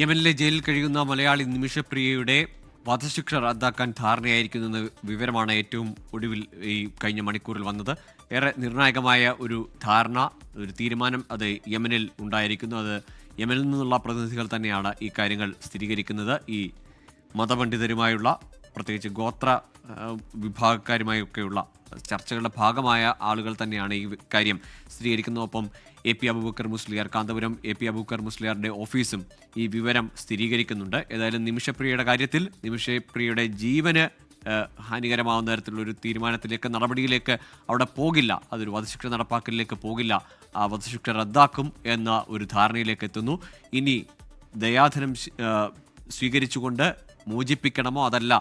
യമനിലെ ജയിലിൽ കഴിയുന്ന മലയാളി നിമിഷപ്രിയയുടെ വധശിക്ഷ റദ്ദാക്കാൻ ധാരണയായിരിക്കുന്നെന്ന വിവരമാണ് ഏറ്റവും ഒടുവിൽ ഈ കഴിഞ്ഞ മണിക്കൂറിൽ വന്നത്. ഏറെ നിർണായകമായ ഒരു ധാരണ ഒരു തീരുമാനം അത് യമനിൽ ഉണ്ടായിരിക്കുന്നു. അത് യമനിൽ നിന്നുള്ള പ്രതിനിധികൾ തന്നെയാണ് ഈ കാര്യങ്ങൾ സ്ഥിരീകരിക്കുന്നത്. ഈ മതപണ്ഡിതരുമായുള്ള പ്രത്യേകിച്ച് ഗോത്ര വിഭാഗക്കാരുമായൊക്കെയുള്ള ചർച്ചകളുടെ ഭാഗമായ ആളുകൾ തന്നെയാണ് ഈ കാര്യം സ്ഥിരീകരിക്കുന്നത് ഒപ്പം A P Abubakkar Musliyar Kanthapuram A P Abubakkar മുസ്ലിയാറിന്റെ ഓഫീസും ഈ വിവരം സ്ഥിരീകരിക്കുന്നുണ്ട്. ഏതായാലും നിമിഷപ്രിയയുടെ കാര്യത്തിൽ നിമിഷപ്രിയയുടെ ജീവന് ഹാനികരമാവുന്ന തരത്തിലുള്ള ഒരു തീരുമാനത്തിലേക്ക് നടപടിയിലേക്ക് അവിടെ പോകില്ല. അതൊരു വധശിക്ഷ നടപ്പാക്കലിലേക്ക് പോകില്ല. ആ വധശിക്ഷ റദ്ദാക്കും എന്ന ഒരു ധാരണയിലേക്ക് എത്തുന്നു. ഇനി ദയാധനം സ്വീകരിച്ചുകൊണ്ട് മോചിപ്പിക്കണമോ അതല്ല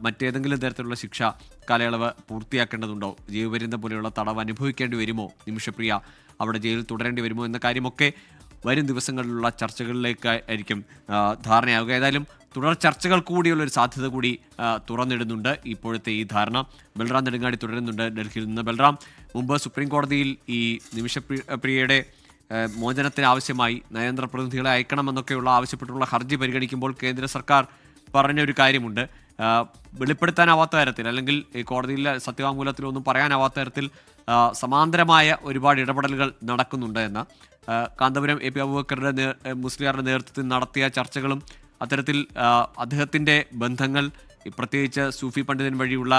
മറ്റേതെങ്കിലും തരത്തിലുള്ള ശിക്ഷ കാലയളവ് പൂർത്തിയാക്കേണ്ടതുണ്ടോ? ജീവപര്യന്തം പോലെയുള്ള തടവ് അനുഭവിക്കേണ്ടി വരുമോ? നിമിഷപ്രിയ അവിടെ ജയിലിൽ തുടരേണ്ടി വരുമോ എന്ന കാര്യമൊക്കെ വരും ദിവസങ്ങളിലുള്ള ചർച്ചകളിലേക്ക് ആയിരിക്കും ധാരണയാവുക. ഏതായാലും തുടർ ചർച്ചകൾ കൂടിയുള്ള ഒരു സാധ്യത കൂടി തുറന്നിടുന്നുണ്ട്. ഇപ്പോഴത്തെ ഈ ധാരണ ബൽറാം നെടുങ്ങാടി തുടരുന്നുണ്ട് ഡൽഹിയിൽ നിന്ന്. ബൽറാം മുമ്പ് സുപ്രീം കോടതിയിൽ ഈ നിമിഷപ്രിയയുടെ പ്രിയയുടെ മോചനത്തിന് ആവശ്യമായി നയതന്ത്ര പ്രതിനിധികളെ അയക്കണമെന്നൊക്കെയുള്ള ആവശ്യപ്പെട്ടുള്ള ഹർജി പരിഗണിക്കുമ്പോൾ കേന്ദ്ര സർക്കാർ പറഞ്ഞ ഒരു കാര്യമുണ്ട്. വെളിപ്പെടുത്താനാവാത്ത തരത്തിൽ അല്ലെങ്കിൽ ഈ കോടതിയിലെ സത്യവാങ്മൂലത്തിലൊന്നും പറയാനാവാത്ത തരത്തിൽ സമാന്തരമായ ഒരുപാട് ഇടപെടലുകൾ നടക്കുന്നുണ്ട് എന്ന്. കാന്തപുരം എ പി അബൂബക്കറുടെ മുസ്ലിയാറുടെ നേതൃത്വത്തിൽ നടത്തിയ ചർച്ചകളും അത്തരത്തിൽ അദ്ദേഹത്തിന്റെ ബന്ധങ്ങൾ പ്രത്യേകിച്ച് സൂഫി പണ്ഡിതൻ വഴിയുള്ള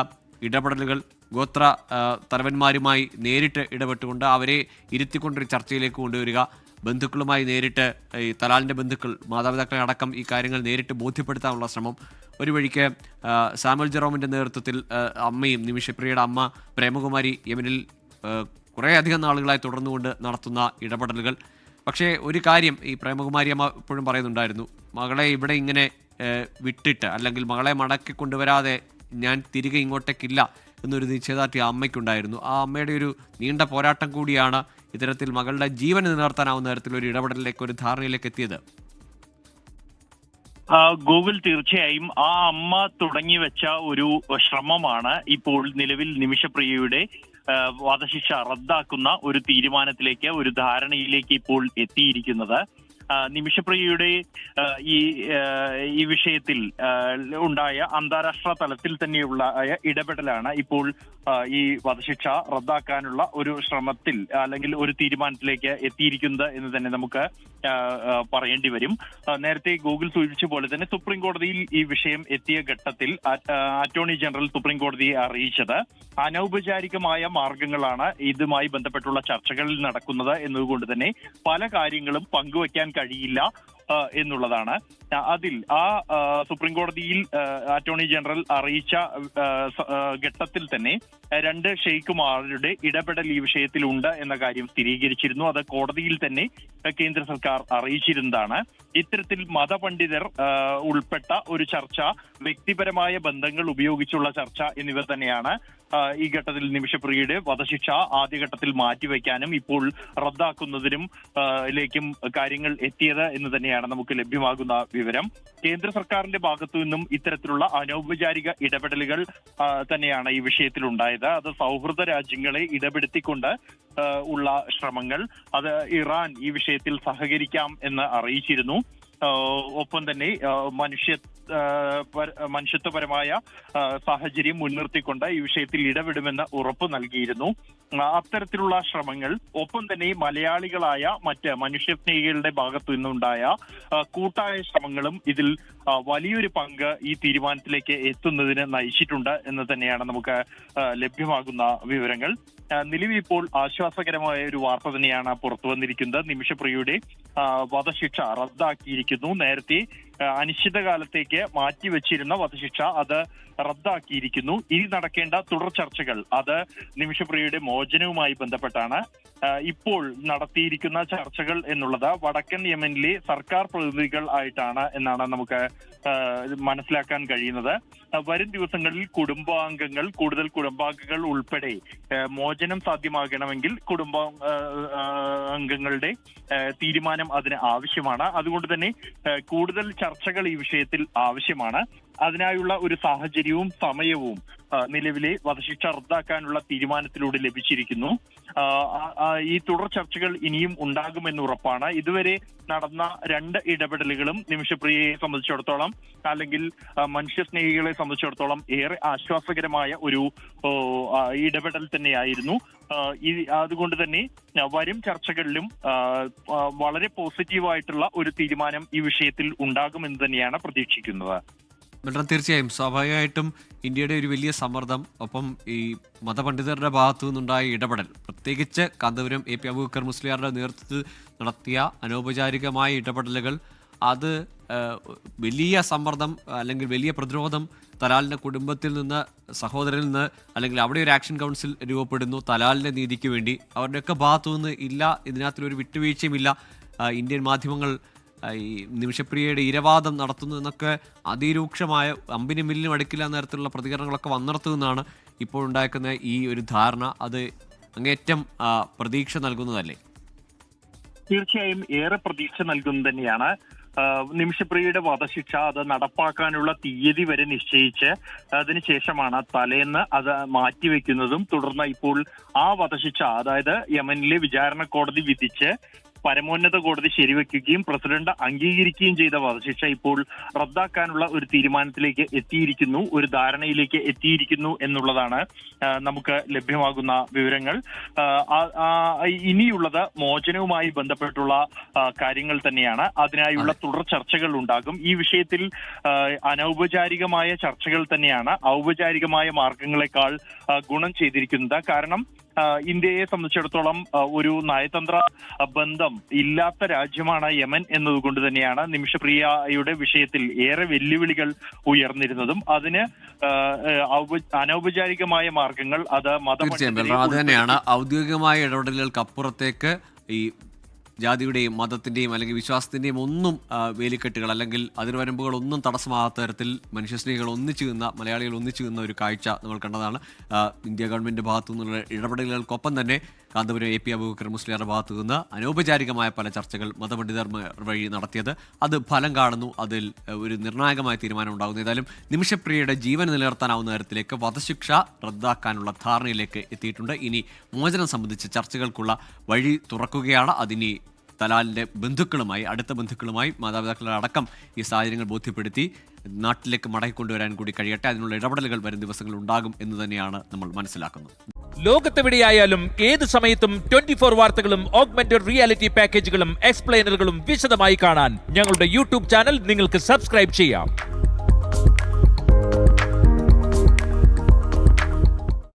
ഇടപെടലുകൾ ഗോത്ര തലവന്മാരുമായി നേരിട്ട് ഇടപെട്ടുകൊണ്ട് അവരെ ഇരുത്തിക്കൊണ്ടൊരു ചർച്ചയിലേക്ക് കൊണ്ടുവരിക. ബന്ധുക്കളുമായി നേരിട്ട് ഈ തലാലിന്റെ ബന്ധുക്കൾ മാതാപിതാക്കളെ അടക്കം ഈ കാര്യങ്ങൾ നേരിട്ട് ബോധ്യപ്പെടുത്താനുള്ള ശ്രമം. ഒരു വഴിക്ക് സാമുൽ ജെറോമിന്റെ നേതൃത്വത്തിൽ അമ്മയും നിമിഷപ്രിയയുടെ അമ്മ പ്രേമകുമാരി യമനിൽ കുറേയധികം നാളുകളായി തുടർന്നുകൊണ്ട് നടത്തുന്ന ഇടപെടലുകൾ. പക്ഷേ ഒരു കാര്യം ഈ പ്രേമകുമാരി അമ്മ എപ്പോഴും പറയുന്നുണ്ടായിരുന്നു. മകളെ ഇവിടെ ഇങ്ങനെ വിട്ടിട്ട് അല്ലെങ്കിൽ മകളെ മടക്കി കൊണ്ടുവരാതെ ഞാൻ തിരികെ ഇങ്ങോട്ടേക്കില്ല എന്നൊരു നിശ്ചയദാർഢ്യം അമ്മയ്ക്കുണ്ടായിരുന്നു. ആ അമ്മയുടെ ഒരു നീണ്ട പോരാട്ടം കൂടിയാണ് ഇത്തരത്തിൽ മകളുടെ ജീവൻ നിലനിർത്താനാവുന്ന തരത്തിൽ ഒരു ഇടപെടലിലേക്ക് ഒരു ധാരണയിലേക്ക് എത്തിയത്? ഗൂഗിൾ തീർച്ചയായും ആ അമ്മ തുടങ്ങി വെച്ച ഒരു ശ്രമമാണ് ഇപ്പോൾ നിലവിൽ നിമിഷപ്രിയയുടെ വധശിക്ഷ റദ്ദാക്കുന്ന ഒരു തീരുമാനത്തിലേക്ക് ഒരു ധാരണയിലേക്ക് ഇപ്പോൾ എത്തിയിരിക്കുന്നത്. നിമിഷപ്രിയയുടെ ഈ ഈ വിഷയത്തിൽ ഉണ്ടായ അന്താരാഷ്ട്ര തലത്തിൽ തന്നെയുള്ള ഇടപെടലാണ് ഇപ്പോൾ ഈ വധശിക്ഷ റദ്ദാക്കാനുള്ള ഒരു ശ്രമത്തിൽ അല്ലെങ്കിൽ ഒരു തീരുമാനത്തിലേക്ക് എത്തിയിരിക്കുന്നത് എന്ന് തന്നെ നമുക്ക് പറയേണ്ടി വരും. നേരത്തെ ഗൂഗിൾ സൂചിപ്പിച്ച പോലെ തന്നെ സുപ്രീം കോടതിയിൽ ഈ വിഷയം എത്തിയ ഘട്ടത്തിൽ അറ്റോർണി ജനറൽ സുപ്രീം കോടതിയെ അറിയിച്ചത് അനൗപചാരികമായ മാർഗങ്ങളാണ് ഇതുമായി ബന്ധപ്പെട്ടുള്ള ചർച്ചകളിൽ നടക്കുന്നത് എന്നതുകൊണ്ട് തന്നെ പല കാര്യങ്ങളും പങ്കുവയ്ക്കാൻ കഴിയില്ല എന്നുള്ളതാണ്. അതിൽ ആ സുപ്രീം കോടതിയിൽ അറ്റോർണി ജനറൽ അറിയിച്ച ഘട്ടത്തിൽ തന്നെ രണ്ട് ഷെയ്ഖുമാരുടെ ഇടപെടൽ ഈ വിഷയത്തിലുണ്ട് എന്ന കാര്യം സ്ഥിരീകരിച്ചിരുന്നു. അത് കോടതിയിൽ തന്നെ കേന്ദ്ര സർക്കാർ അറിയിച്ചിരുന്നതാണ്. ഇത്തരത്തിൽ മതപണ്ഡിതർ ഉൾപ്പെട്ട ഒരു ചർച്ച വ്യക്തിപരമായ ബന്ധങ്ങൾ ഉപയോഗിച്ചുള്ള ചർച്ച എന്നിവ തന്നെയാണ് ഈ ഘട്ടത്തിൽ നിമിഷപ്രിയയുടെ വധശിക്ഷ ആദ്യഘട്ടത്തിൽ മാറ്റിവെക്കാനും ഇപ്പോൾ റദ്ദാക്കുന്നതിനും ലേക്കും കാര്യങ്ങൾ എത്തിയത് എന്ന് തന്നെയാണ് നമുക്ക് ലഭ്യമാകുന്ന വിവരം. കേന്ദ്ര സർക്കാരിന്റെ ഭാഗത്തു നിന്നും ഇത്തരത്തിലുള്ള അനൗപചാരിക ഇടപെടലുകൾ തന്നെയാണ് ഈ വിഷയത്തിൽ ഉണ്ടായത് അത് സൗഹൃദ രാജ്യങ്ങളെ ഇടപെടുത്തിക്കൊണ്ട് ഉള്ള ശ്രമങ്ങൾ അത് ഇറാൻ ഈ വിഷയത്തിൽ സഹകരിക്കാം എന്ന് അറിയിച്ചിരുന്നു. ഒപ്പം തന്നെ മനുഷ്യ പര- മനുഷ്യത്വപരമായ സാഹചര്യം മുൻനിർത്തിക്കൊണ്ട് ഈ വിഷയത്തിൽ ഇടപെടുമെന്ന് ഉറപ്പ് നൽകിയിരുന്നു. അത്തരത്തിലുള്ള ശ്രമങ്ങൾ ഒപ്പം തന്നെ മലയാളികളായ മറ്റ് മനുഷ്യസ്നേഹികളുടെ ഭാഗത്തു നിന്നുണ്ടായ കൂട്ടായ ശ്രമങ്ങളും ഇതിൽ വലിയൊരു പങ്ക് ഈ തീരുമാനത്തിലേക്ക് എത്തുന്നതിന് നയിച്ചിട്ടുണ്ട് എന്ന് തന്നെയാണ് നമുക്ക് ലഭ്യമാകുന്ന വിവരങ്ങൾ. നിലവിൽ ഇപ്പോൾ ആശ്വാസകരമായ ഒരു വാർത്ത തന്നെയാണ് പുറത്തു വന്നിരിക്കുന്നത്. നിമിഷപ്രിയയുടെ വധശിക്ഷ റദ്ദാക്കിയിരിക്കുന്നു. നേരത്തെ ആ, അനിശ്ചിതകാലത്തേക്ക് മാറ്റിവെച്ചിരുന്ന വധശിക്ഷ അത് റദ്ദാക്കിയിരിക്കുന്നു. ഇനി നടക്കേണ്ട തുടർ ചർച്ചകൾ അത് നിമിഷപ്രിയയുടെ മോചനവുമായി ബന്ധപ്പെട്ടാണ്. ഇപ്പോൾ നടത്തിയിരിക്കുന്ന ചർച്ചകൾ എന്നുള്ളത് വടക്കൻ യമനിലെ സർക്കാർ പ്രതിനിധികൾ ആയിട്ടാണ് എന്നാണ് നമുക്ക് മനസ്സിലാക്കാൻ കഴിയുന്നത്. വരും ദിവസങ്ങളിൽ കുടുംബാംഗങ്ങൾ കൂടുതൽ കുടുംബാംഗങ്ങൾ ഉൾപ്പെടെ മോചനം സാധ്യമാകണമെങ്കിൽ കുടുംബ അംഗങ്ങളുടെ തീരുമാനം അതിന് ആവശ്യമാണ്. അതുകൊണ്ട് തന്നെ കൂടുതൽ ചർച്ചകൾ ഈ വിഷയത്തിൽ ആവശ്യമാണ് അതിനായുള്ള ഒരു സാഹചര്യവും സമയവും നിലവിലെ വധശിക്ഷ റദ്ദാക്കാനുള്ള തീരുമാനത്തിലൂടെ ലഭിച്ചിരിക്കുന്നു. ഈ തുടർ ചർച്ചകൾ ഇനിയും ഉണ്ടാകുമെന്ന് ഉറപ്പാണ്. ഇതുവരെ നടന്ന രണ്ട് ഇടപെടലുകളും നിമിഷപ്രിയയെ സംബന്ധിച്ചിടത്തോളം അല്ലെങ്കിൽ മനുഷ്യസ്നേഹികളെ സംബന്ധിച്ചിടത്തോളം ഏറെ ആശ്വാസകരമായ ഒരു ഇടപെടൽ തന്നെയായിരുന്നു. അതുകൊണ്ട് തന്നെ വരും ചർച്ചകളിലും വളരെ പോസിറ്റീവായിട്ടുള്ള ഒരു തീരുമാനം ഈ വിഷയത്തിൽ ഉണ്ടാകുമെന്ന് തന്നെയാണ് പ്രതീക്ഷിക്കുന്നത്. ബൽറാം തീർച്ചയായും. സ്വാഭാവികമായിട്ടും ഇന്ത്യയുടെ ഒരു വലിയ സമ്മർദ്ദം ഒപ്പം ഈ മതപണ്ഡിതരുടെ ഭാഗത്തു നിന്നുണ്ടായ ഇടപെടൽ. പ്രത്യേകിച്ച് കാന്തപുരം എ പി അബൂബക്കർ മുസ്ലിയാരുടെ നേതൃത്വത്തിൽ നടത്തിയ അനൗപചാരികമായ ഇടപെടലുകൾ അത് വലിയ സമ്മർദ്ദം അല്ലെങ്കിൽ വലിയ പ്രതിരോധം തലാലിന്റെ കുടുംബത്തിൽ നിന്ന് സഹോദരനിൽ നിന്ന് അല്ലെങ്കിൽ അവിടെ ഒരു ആക്ഷൻ കൗൺസിൽ രൂപപ്പെടുന്നു തലാലിന്റെ നീതിക്ക് വേണ്ടി. അവരുടെയൊക്കെ ഭാഗത്തു നിന്ന് ഇല്ല ഇതിനകത്തൊരു വിട്ടുവീഴ്ചയുമില്ല. ഇന്ത്യൻ മാധ്യമങ്ങൾ ഈ നിമിഷപ്രിയയുടെ ഇരവാദം നടത്തുന്നു എന്നൊക്കെ അതിരൂക്ഷമായ അമ്പിന് മില്ലിനും അടുക്കില്ല നേരത്തിലുള്ള പ്രതികരണങ്ങളൊക്കെ വന്നിടത്തുനിന്നാണ് ഇപ്പോൾ ഉണ്ടാക്കുന്ന ഈ ഒരു ധാരണ. അത് അങ്ങേറ്റം പ്രതീക്ഷ നൽകുന്നതല്ലേ? തീർച്ചയായും ഏറെ പ്രതീക്ഷ നൽകുന്നത് തന്നെയാണ്. നിമിഷപ്രിയയുടെ വധശിക്ഷ അത് നടപ്പാക്കാനുള്ള തീയതി വരെ നിശ്ചയിച്ച് അതിനുശേഷമാണ് തലേന്ന് അത് മാറ്റിവെക്കുന്നതും തുടർന്ന് ഇപ്പോൾ ആ വധശിക്ഷ അതായത് യമനിലെ വിചാരണ കോടതി വിധിച്ച് പരമോന്നത കോടതി ശരിവെക്കുകയും പ്രസിഡന്റ് അംഗീകരിക്കുകയും ചെയ്ത വധശിക്ഷ ഇപ്പോൾ റദ്ദാക്കാനുള്ള ഒരു തീരുമാനത്തിലേക്ക് എത്തിയിരിക്കുന്നു ഒരു ധാരണയിലേക്ക് എത്തിയിരിക്കുന്നു എന്നുള്ളതാണ് നമുക്ക് ലഭ്യമാകുന്ന വിവരങ്ങൾ. ഇനിയുള്ളത് മോചനവുമായി ബന്ധപ്പെട്ടുള്ള കാര്യങ്ങൾ തന്നെയാണ്. അതിനായുള്ള തുടർ ചർച്ചകൾ ഉണ്ടാകും. ഈ വിഷയത്തിൽ അനൗപചാരികമായ ചർച്ചകൾ തന്നെയാണ്. ഔപചാരികമായ മാർഗങ്ങളെക്കാൾ ഗുണം ചെയ്തിരിക്കുന്നത്. കാരണം ഇന്ത്യയെ സംബന്ധിച്ചിടത്തോളം ഒരു നയതന്ത്ര ബന്ധം ഇല്ലാത്ത രാജ്യമാണ് യമൻ എന്നതുകൊണ്ട് തന്നെയാണ് നിമിഷപ്രിയയുടെ വിഷയത്തിൽ ഏറെ വെല്ലുവിളികൾ ഉയർന്നിരുന്നതും. അതിന് അനൗപചാരികമായ മാർഗങ്ങൾ അത് മതം തന്നെയാണ് ഔദ്യോഗികമായ ഇടപെടലുകൾക്ക് അപ്പുറത്തേക്ക് ഈ ജാതിയുടെയും മതത്തിന്റെയും അല്ലെങ്കിൽ വിശ്വാസത്തിന്റെയും ഒന്നും വേലിക്കെട്ടുകൾ അല്ലെങ്കിൽ അതിർവരമ്പുകൾ ഒന്നും തടസ്സമാകാത്ത തരത്തിൽ മനുഷ്യസ്നേഹികൾ ഒന്നിച്ചു നിന്ന മലയാളികൾ ഒന്നിച്ചു നിന്ന ഒരു കാഴ്ച നമ്മൾ കണ്ടതാണ്. ഇന്ത്യ ഗവൺമെന്റ് ഭാഗത്തു നിന്നുള്ള ഇടപെടലുകൾക്കൊപ്പം തന്നെ കാന്തപുരം എ പി അബൂബക്കർ മുസ്ലിയാരുടെ ഭാഗത്തു നിന്ന് അനൗപചാരികമായ പല ചർച്ചകൾ മതപണ്ഡിതർ വഴി നടത്തിയത്. അത് ഫലം കാണുന്നു. അതിൽ ഒരു നിർണായകമായ തീരുമാനം ഉണ്ടാകുന്നു. ഏതായാലും നിമിഷപ്രിയയുടെ ജീവൻ നിലനിർത്താനാവുന്ന തരത്തിലേക്ക് വധശിക്ഷ റദ്ദാക്കാനുള്ള ധാരണയിലേക്ക് എത്തിയിട്ടുണ്ട്. ഇനി മോചനം സംബന്ധിച്ച് ചർച്ചകൾക്കുള്ള വഴി തുറക്കുകയാണ്. അതിനി തലാലിന്റെ ബന്ധുക്കളുമായി അടുത്ത ബന്ധുക്കളുമായി മാതാപിതാക്കളുടെ അടക്കം ഈ സാഹചര്യങ്ങൾ ബോധ്യപ്പെടുത്തി നാട്ടിലേക്ക് മടക്കിക്കൊണ്ടുവരാൻ കൂടി കഴിയട്ടെ. അതിനുള്ള ഇടപെടലുകൾ വരും ദിവസങ്ങൾ ഉണ്ടാകും എന്ന് തന്നെയാണ് നമ്മൾ മനസ്സിലാക്കുന്നത്. ലോകത്തെവിടെയായാലും ഏത് സമയത്തും ട്വന്റി ഫോർ വാർത്തകളും ഓഗ്മെന്റഡ് റിയാലിറ്റി പാക്കേജുകളും എക്സ്പ്ലെയിനറുകളും വിശദമായി കാണാൻ ഞങ്ങളുടെ യൂട്യൂബ് ചാനൽ നിങ്ങൾക്ക് സബ്സ്ക്രൈബ് ചെയ്യാം.